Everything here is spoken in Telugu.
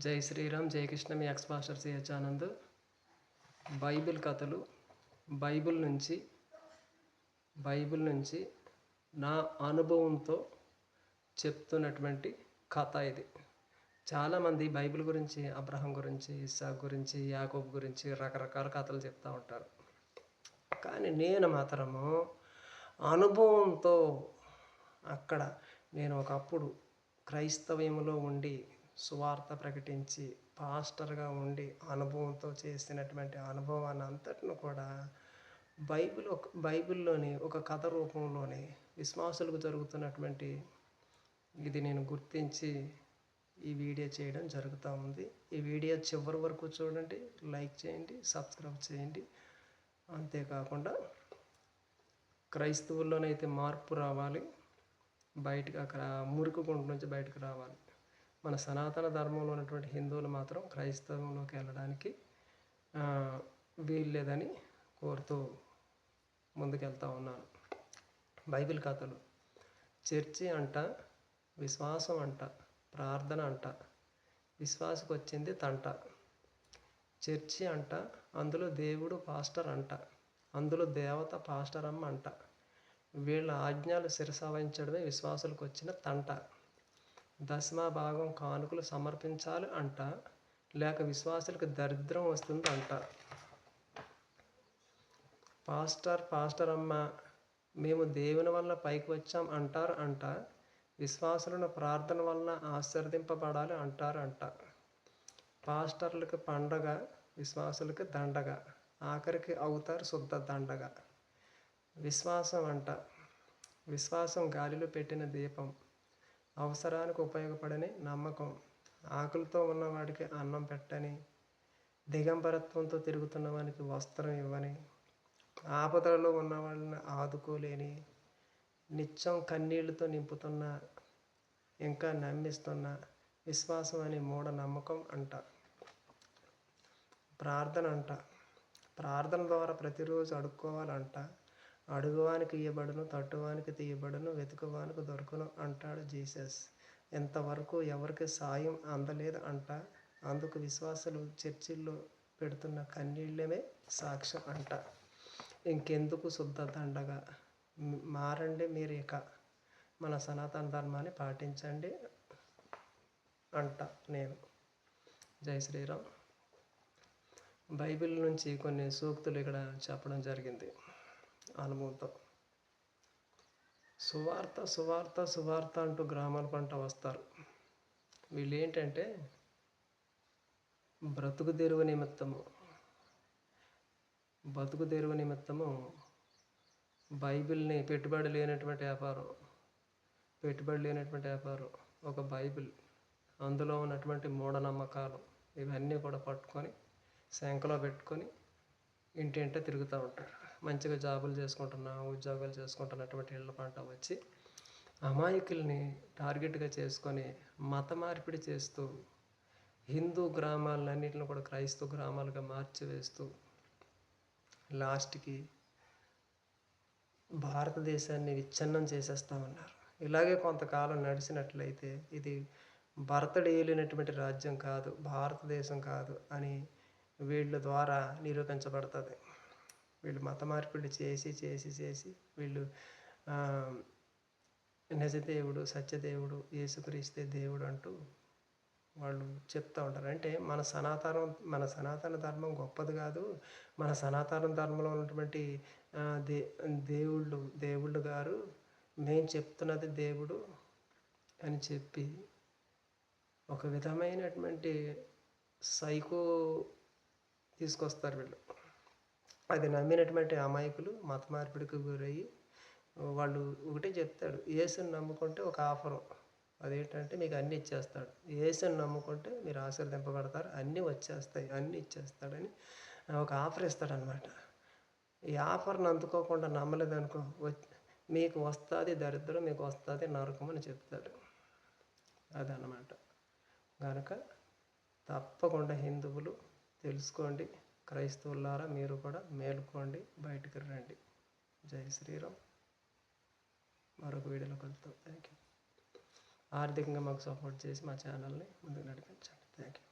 జై శ్రీరామ్ జై కృష్ణ మీ ex master CH Anand. Bible కథలు బైబిల్ నుంచి బైబిల్ నుంచి నా అనుభవంతో చెప్తున్నటువంటి కథ ఇది. చాలామంది బైబిల్ గురించి అబ్రహం గురించి ఇస్సాక్ గురించి యాకోబ్ గురించి రకరకాల కథలు చెప్తూ ఉంటారు. కానీ నేను మాత్రము అనుభవంతో అక్కడ నేను ఒకప్పుడు క్రైస్తవ్యంలో ఉండి సువార్త ప్రకటించి పాస్టర్గా ఉండి అనుభవంతో చేసినటువంటి అనుభవాన్ని అంతటిని కూడా బైబిల్ ఒక బైబిల్లోని ఒక కథ రూపంలోని విశ్వాసులకు జరుగుతున్నటువంటి ఇది నేను గుర్తించి ఈ వీడియో చేయడం జరుగుతూ ఉంది. ఈ వీడియో చివరి వరకు చూడండి లైక్ చేయండి సబ్స్క్రైబ్ చేయండి. అంతేకాకుండా క్రైస్తవుల్లోనైతే మార్పు రావాలి బయటకు అక్కడ మురికి గుంట నుంచి బయటకు రావాలి. మన సనాతన ధర్మంలో ఉన్నటువంటి హిందువులు మాత్రం క్రైస్తవంలోకి వెళ్ళడానికి వీల్లేదని కోరుతూ ముందుకెళ్తా ఉన్నాను. బైబిల్ కథలు చర్చి అంట విశ్వాసం అంట ప్రార్థన అంట విశ్వాసకు వచ్చింది తంట. చర్చి అంట అందులో దేవుడు పాస్టర్ అంట అందులో దేవత పాస్టర్ అమ్మ అంట. వీళ్ళ ఆజ్ఞలు శిరసావహించడమే విశ్వాసులకు వచ్చిన తంట. దశమ భాగం కానుకలు సమర్పించాలి అంట లేక విశ్వాసులకు దరిద్రం వస్తుంది అంట. పాస్టర్ పాస్టర్ అమ్మ మేము దేవుని వల్ల పైకి వచ్చాం అంటారు అంట విశ్వాసులను ప్రార్థన వలన ఆశీర్వదింపబడాలి అంటారు అంట. పాస్టర్లకు పండగ విశ్వాసులకు దండగ ఆఖరికి అవుతారు శుద్ధ దండగ. విశ్వాసం అంట విశ్వాసం గాలిలో పెట్టిన దీపం. అవసరానికి ఉపయోగపడని నమ్మకం. ఆకలితో ఉన్నవాడికి అన్నం పెట్టని దిగంబరత్వంతో తిరుగుతున్న వానికి వస్త్రం ఇవ్వని ఆపదలలో ఉన్న వాళ్ళని ఆదుకోలేని నిత్యం కన్నీళ్ళతో నింపుతున్న ఇంకా నమ్మిస్తున్న విశ్వాసం అనే మూఢ నమ్మకం అంట. ప్రార్థన అంట. ప్రార్థన ద్వారా ప్రతిరోజు అడుక్కోవాలంట. అడుగువానికి ఇయ్యబడను తట్టువానికి తీయబడును వెతుకువానికి దొరకను అంటాడు జీసస్. ఎంతవరకు ఎవరికి సాయం అందలేదు అంట. అందుకు విశ్వాసులు చర్చిల్లో పెడుతున్న కన్నీళ్ళమే సాక్ష్యం అంట. ఇంకెందుకు శుద్ధ దండగా? మారండి మీరు ఇక. మన సనాతన ధర్మాన్ని పాటించండి అంట నేను. జై శ్రీరామ్. బైబిల్ నుంచి కొన్ని సూక్తులు ఇక్కడ చెప్పడం జరిగింది. అనుభవంతో. సువార్త సువార్త సువార్త అంటూ గ్రామాల పంట వస్తారు. వీళ్ళు ఏంటంటే బ్రతుకు తెరువు నిమిత్తము బతుకు తెరువు నిమిత్తము బైబిల్ని పెట్టుబడి లేనటువంటి వ్యాపారం పెట్టుబడి లేనటువంటి వ్యాపారం ఒక బైబిల్ అందులో ఉన్నటువంటి మూఢనమ్మకాలు ఇవన్నీ కూడా పట్టుకొని శంకలో పెట్టుకొని ఇంటింట తిరుగుతూ ఉంటారు. మంచిగా జాబులు చేసుకుంటున్నా ఉద్యోగాలు చేసుకుంటున్నటువంటి ఇళ్ళ పంట వచ్చి అమాయకుల్ని టార్గెట్గా చేసుకొని మత మార్పిడి చేస్తూ హిందూ గ్రామాలన్నింటిని కూడా క్రైస్తవ గ్రామాలుగా మార్చివేస్తూ లాస్ట్కి భారతదేశాన్ని విచ్ఛిన్నం చేసేస్తా ఉన్నారు. ఇలాగే కొంతకాలం నడిచినట్లయితే ఇది భరతుడు రాజ్యం కాదు భారతదేశం కాదు అని వీళ్ళ ద్వారా నిరూపించబడుతుంది. వీళ్ళు మత మార్పిడి చేసి చేసి చేసి వీళ్ళు నిజదేవుడు సత్యదేవుడు యేసుక్రీస్తే దేవుడు అంటూ వాళ్ళు చెప్తూ ఉంటారు. అంటే మన సనాతనం మన సనాతన ధర్మం గొప్పది కాదు. మన సనాతన ధర్మంలో ఉన్నటువంటి దే దేవుళ్ళు దేవుళ్ళు గారు మేము చెప్తున్నది దేవుడు అని చెప్పి ఒక విధమైనటువంటి సైకో తీసుకొస్తారు వీళ్ళు. అది నమ్మినటువంటి అమాయకులు మత మార్పిడికి గురయ్యి వాళ్ళు ఒకటే చెప్తాడు ఏసుని నమ్ముకుంటే ఒక ఆఫరు. అదేంటంటే మీకు అన్నీ ఇచ్చేస్తాడు. ఏసుని నమ్ముకుంటే మీరు ఆశీర్దింపబడతారు అన్నీ వచ్చేస్తాయి అన్నీ ఇచ్చేస్తాడని ఒక ఆఫర్ ఇస్తాడనమాట. ఈ ఆఫర్ని అందుకోకుండా నమ్మలేదనుకో మీకు వస్తుంది దరిద్రం మీకు వస్తుంది నరకం అని చెప్తాడు. అదనమాట. కనుక తప్పకుండా హిందువులు తెలుసుకోండి. క్రైస్తవులారా మీరు కూడా మేలుకోండి బయటకు రండి. జై శ్రీరామ్. మరొక వీడియోలో కలుద్దాం. థ్యాంక్ యూ ఆర్థికంగా మాకు సపోర్ట్ చేసి మా ఛానల్ని ముందుకు నడిపించండి. Thank you